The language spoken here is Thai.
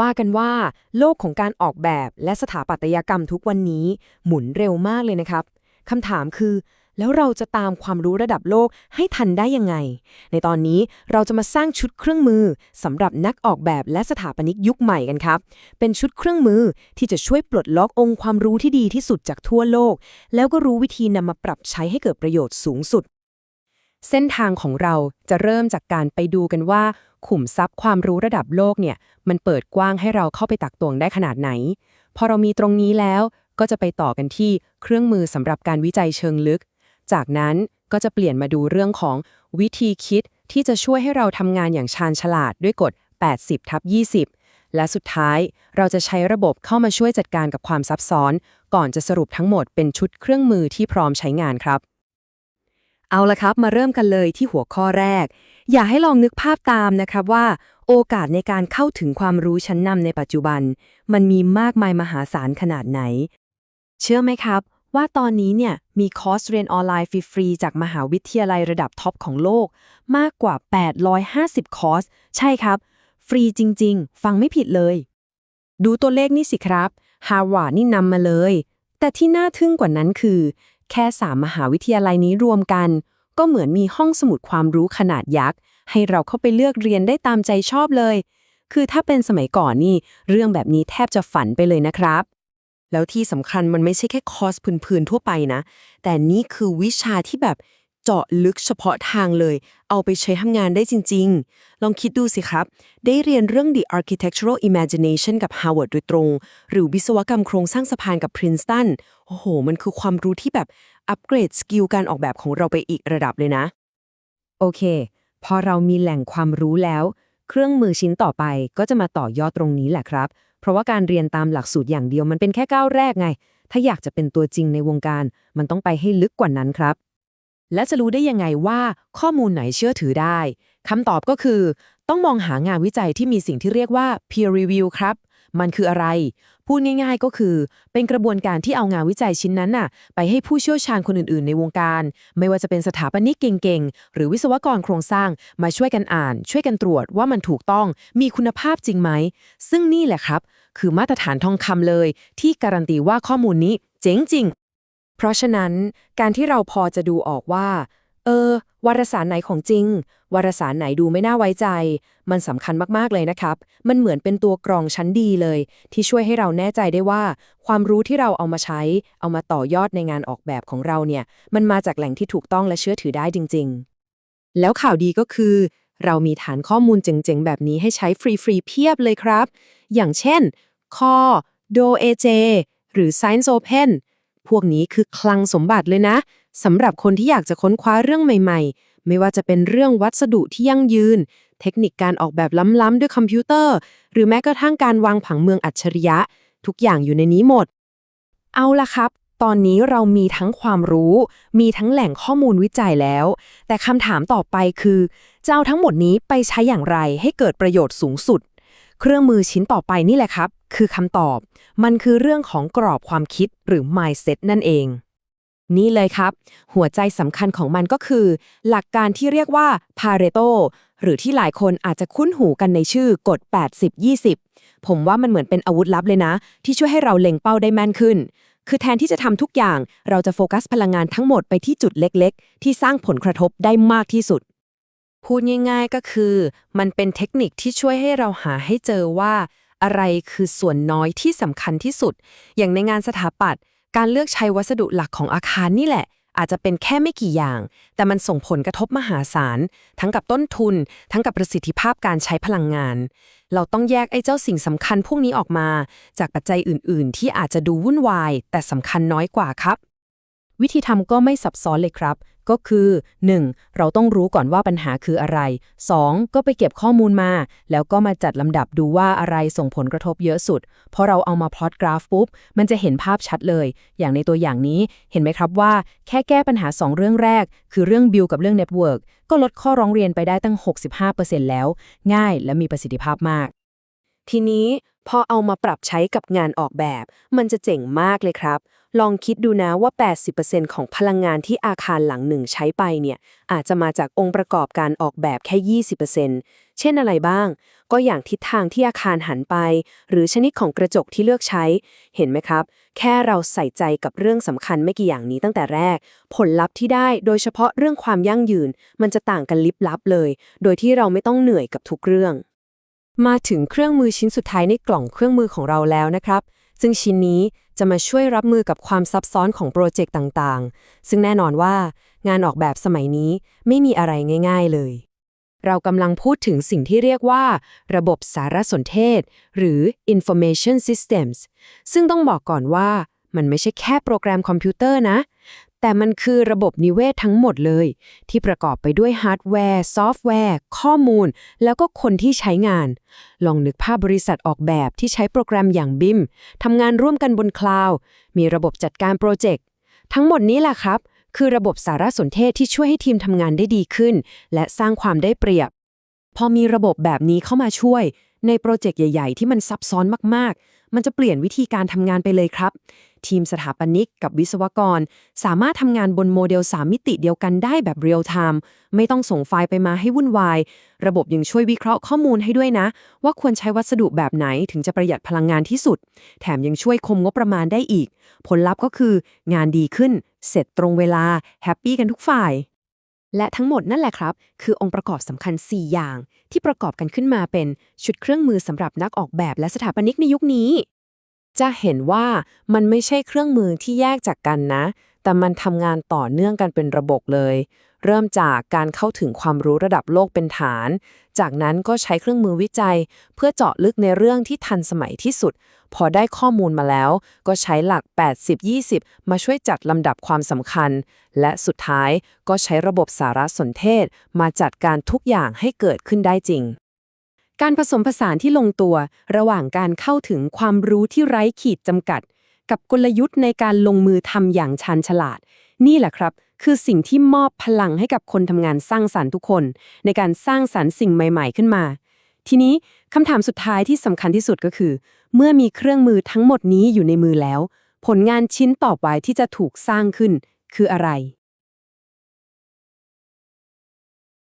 ว่ากันว่า โลกของการออกแบบและสถาปัตยกรรมทุกวันนี้ หมุนเร็วมากเลยนะครับคำถามคือ แล้วเราจะตามความรู้ระดับโลกให้ทันได้ยังไง ในตอนนี้เราจะมาสร้างชุดเครื่องมือสำหรับนักออกแบบและสถาปนิกยุคใหม่กันครับ เป็นชุดเครื่องมือที่จะช่วยปลดล็อกองค์ความรู้ที่ดีที่สุดจากทั่วโลก แล้วก็รู้วิธีนำมาปรับใช้ให้เกิดประโยชน์สูงสุด เส้นทางของเราจะเริ่มจากการไปดูกันว่า ขุมทรัพย์ความรู้ระดับโลกเนี่ย มันเปิดกว้างให้เราเข้าไปตักตวงได้ขนาดไหน พอเรามีตรงนี้แล้วก็จะไปต่อกันที่เครื่องมือสำหรับการวิจัยเชิงลึก จากนั้นก็จะเปลี่ยนมาดูเรื่องของวิธีคิดที่จะช่วยให้เราทำงานอย่างชาญฉลาดด้วยกฎ 80ทับ20 และสุดท้ายเราจะใช้ระบบเข้ามาช่วยจัดการกับความซับซ้อน ก่อนจะสรุปทั้งหมดเป็นชุดเครื่องมือที่พร้อมใช้งานครับ เอาละครับ มาเริ่มกันเลยที่หัวข้อแรก อยากให้ลองนึกภาพตามนะครับว่า โอกาสในการเข้าถึงความรู้ชั้นนำในปัจจุบัน มันมีมากมายมหาศาลขนาดไหน เชื่อไหมครับ ว่าตอนนี้เนี่ยมีคอร์สเรียนออนไลน์ฟรีๆจากมหาวิทยาลัยระดับท็อปของโลก มากกว่า 850 คอร์ส ใช่ครับ ฟรีจริง ๆ ฟังไม่ผิดเลย ดูตัวเลขนี่สิครับฮาวาดนี่นำมาเลย แต่ที่น่าทึ่งกว่านั้นคือ แค่สามมหาวิทยาลัยนี้รวมกัน ก็เหมือนมีห้องสมุดความรู้ขนาดยักษ์ ให้เราเข้าไปเลือกเรียนได้ตามใจชอบเลย คือถ้าเป็นสมัยก่อนนี่ เรื่องแบบนี้แทบจะฝันไปเลยนะครับ แล้วที่สำคัญมันไม่ใช่แค่คอร์สพื้นๆทั่วไปนะ แต่นี่คือวิชาที่แบบ เจาะลึกเฉพาะทางเลย เอาไปใช้ทำงานได้จริง ๆ ลองคิดดูสิครับ ได้เรียนเรื่อง The Architectural Imagination กับ Harvard โดยตรง หรือวิศวกรรมโครงสร้างสะพานกับ Princeton โอ้โห มันคือความรู้ที่แบบ อัปเกรดสกิลการออกแบบของเราไปอีกระดับเลยนะ โอเค พอเรามีแหล่งความรู้แล้ว เครื่องมือชิ้นต่อไปก็จะมาต่อยอดตรงนี้แหละครับ เพราะว่าการเรียนตามหลักสูตรอย่างเดียวมันเป็นแค่ก้าวแรกไง ถ้าอยากจะเป็นตัวจริงในวงการ มันต้องไปให้ลึกกว่านั้นครับ และจะรู้ได้ยังไงว่าข้อมูลไหนเชื่อถือได้คำตอบก็คือ ต้องมองหางานวิจัยที่มีสิ่งที่เรียกว่า peer review ครับ มันคืออะไร พูดง่าย ๆก็คือ เป็นกระบวนการที่เอางานวิจัยชิ้นนั้นน่ะ ไปให้ผู้เชี่ยวชาญคนอื่นๆ ในวงการ ไม่ว่าจะเป็นสถาปนิกเก่งๆ หรือวิศวกรโครงสร้าง มาช่วยกันอ่าน ช่วยกันตรวจว่ามันถูกต้อง มีคุณภาพจริงไหม ซึ่งนี่แหละครับ คือมาตรฐานทองคำเลย ที่การันตีว่าข้อมูลนี้เจ๋งจริง เพราะฉะนั้นการที่เราพอจะดูออกว่า เออ วารสารไหนของจริง วารสารไหนดูไม่น่าไว้ใจ มันสำคัญมากๆเลยนะครับ มันเหมือนเป็นตัวกรองชั้นดีเลย ที่ช่วยให้เราแน่ใจได้ว่า ความรู้ที่เราเอามาใช้ เอามาต่อยอดในงานออกแบบของเราเนี่ย มันมาจากแหล่งที่ถูกต้องและเชื่อถือได้จริง ๆ แล้วข่าวดีก็คือ เรามีฐานข้อมูลเจ๋งๆ แบบนี้ให้ใช้ฟรีๆเพียบเลยครับ อย่างเช่น คอ Do AJ หรือ Science Open พวกนี้คือคลังสมบัติเลยนะสำหรับคนที่อยากจะค้นคว้าเรื่องใหม่ ๆ ไม่ว่าจะเป็นเรื่องวัสดุที่ยั่งยืน เทคนิคการออกแบบล้ำๆด้วยคอมพิวเตอร์ หรือแม้กระทั่งการวางผังเมืองอัจฉริยะ ทุกอย่างอยู่ในนี้หมด เอาละครับ ตอนนี้เรามีทั้งความรู้ มีทั้งแหล่งข้อมูลวิจัยแล้ว แต่คำถามต่อไปคือจะเอาทั้งหมดนี้ไปใช้อย่างไรให้เกิดประโยชน์สูงสุด เครื่องมือชิ้นต่อไปนี่แหละครับ คือคำตอบ มันคือเรื่องของกรอบความคิดหรือ mindset นั่นเอง นี่เลยครับ หัวใจสำคัญของมันก็คือ หลักการที่เรียกว่า Pareto หรือที่หลายคนอาจจะคุ้นหูกันในชื่อกฎ 80-20 ผมว่ามันเหมือนเป็นอาวุธลับเลยนะ ที่ช่วยให้เราเล็งเป้าได้แม่นขึ้น คือแทนที่จะทำทุกอย่าง เราจะโฟกัสพลังงานทั้งหมดไปที่จุดเล็ก ๆ ที่สร้างผลกระทบได้มากที่สุด พูดง่ายๆก็คือ มันเป็นเทคนิคที่ช่วยให้เราหาให้เจอว่า อะไรคือส่วนน้อยที่สำคัญที่สุด อย่างในงานสถาปัตย์การเลือกใช้วัสดุหลักของอาคารนี่แหละ อาจจะเป็นแค่ไม่กี่อย่าง แต่มันส่งผลกระทบมหาศาล ทั้งกับต้นทุน ทั้งกับประสิทธิภาพการใช้พลังงาน เราต้องแยกไอ้เจ้าสิ่งสำคัญพวกนี้ออกมา จากปัจจัยอื่น ๆ ที่อาจจะดูวุ่นวาย แต่สำคัญน้อยกว่าครับวิธีทำก็ไม่ซับซ้อนเลยครับ ก็คือ 1. เราต้องรู้ก่อนว่าปัญหาคืออะไร 2. ก็ไปเก็บข้อมูลมา แล้วก็มาจัดลำดับดูว่าอะไรส่งผลกระทบเยอะสุด พอเราเอามาพลอตกราฟปุ๊บ มันจะเห็นภาพชัดเลย อย่างในตัวอย่างนี้เห็นไหมครับว่า แค่แก้ปัญหา 2 เรื่องแรก คือเรื่องบิลกับเรื่องเน็ตเวิร์กก็ลดข้อร้องเรียนไปได้ตั้ง 65%แล้ว ง่ายและมีประสิทธิภาพมาก ทีนี้พอเอามาปรับใช้กับงานออกแบบ มันจะเจ๋งมากเลยครับ ลองคิดดูนะว่า 80%ของพลังงานที่อาคารหลังหนึ่งใช้ไปเนี่ย อาจจะมาจากองค์ประกอบการออกแบบแค่ 20%เช่นอะไรบ้าง ก็อย่างทิศทางที่อาคารหันไป หรือชนิดของกระจกที่เลือกใช้ เห็นไหมครับ แค่เราใส่ใจกับเรื่องสำคัญไม่กี่อย่างนี้ตั้งแต่แรก ผลลัพธ์ที่ได้โดยเฉพาะเรื่องความยั่งยืน มันจะต่างกันลิบลับเลย โดยที่เราไม่ต้องเหนื่อยกับทุกเรื่อง มาถึงเครื่องมือชิ้นสุดท้ายในกล่องเครื่องมือของเราแล้วนะครับ ซึ่งชิ้นนี้ จะมาช่วยรับมือกับความซับซ้อนของโปรเจกต์ต่างๆ ซึ่งแน่นอนว่างานออกแบบสมัยนี้ไม่มีอะไรง่าย ๆเลย เรากำลังพูดถึงสิ่งที่เรียกว่า ระบบสารสนเทศ หรือ information systems ซึ่งต้องบอกก่อนว่ามันไม่ใช่แค่โปรแกรมคอมพิวเตอร์นะ แต่มันคือระบบนิเวศทั้งหมดเลย ที่ประกอบไปด้วยฮาร์ดแวร์ ซอฟต์แวร์ ข้อมูล แล้วก็คนที่ใช้งาน ลองนึกภาพบริษัทออกแบบที่ใช้โปรแกรมอย่าง BIM ทำงานร่วมกันบนคลาวด์มีระบบจัดการโปรเจกต์ทั้งหมดนี้แหละครับ คือระบบสารสนเทศที่ช่วยให้ทีมทำงานได้ดีขึ้น และสร้างความได้เปรียบ พอมีระบบแบบนี้เข้ามาช่วย ในโปรเจกต์ใหญ่ ๆ ที่มันซับซ้อนมากๆ มันจะเปลี่ยนวิธีการทำงานไปเลยครับ ทีมสถาปนิกกับวิศวกร สามารถทำงานบนโมเดล 3 มิติเดียวกันได้แบบเรียลไทม์ไม่ต้องส่งไฟล์ไปมาให้วุ่นวาย ระบบยังช่วยวิเคราะห์ข้อมูลให้ด้วยนะ ว่าควรใช้วัสดุแบบไหนถึงจะประหยัดพลังงานที่สุด แถมยังช่วยคมงบประมาณได้อีก ผลลัพธ์ก็คืองานดีขึ้น เสร็จตรงเวลาแฮปปี้กันทุกฝ่าย และทั้งหมดนั่นแหละครับ คือองค์ประกอบสำคัญ 4 อย่าง ที่ประกอบกันขึ้นมาเป็นชุดเครื่องมือสำหรับนักออกแบบและสถาปนิกในยุคนี้ จะเห็นว่ามันไม่ใช่เครื่องมือที่แยกจากกันนะ แต่มันทำงานต่อเนื่องกันเป็นระบบเลย เริ่มจากการเข้าถึงความรู้ระดับโลกเป็นฐาน จากนั้นก็ใช้เครื่องมือวิจัย เพื่อเจาะลึกในเรื่องที่ทันสมัยที่สุด พอได้ข้อมูลมาแล้ว ก็ใช้หลัก 80-20 มาช่วยจัดลำดับความสำคัญ และสุดท้ายก็ใช้ระบบสารสนเทศ มาจัดการทุกอย่างให้เกิดขึ้นได้จริง การผสมผสานที่ลงตัว ระหว่างการเข้าถึงความรู้ที่ไร้ขีดจำกัด กับกลยุทธ์ในการลงมือทำอย่างชาญฉลาด นี่แหละครับ คือสิ่งที่มอบพลังให้กับคนทำงานสร้างสรรค์ทุกคน ในการสร้างสรรค์สิ่งใหม่ ๆ ขึ้นมา ทีนี้คำถามสุดท้ายที่สำคัญที่สุดก็คือ เมื่อมีเครื่องมือทั้งหมดนี้อยู่ในมือแล้ว ผลงานชิ้นต่อไปที่จะถูกสร้างขึ้น คืออะไร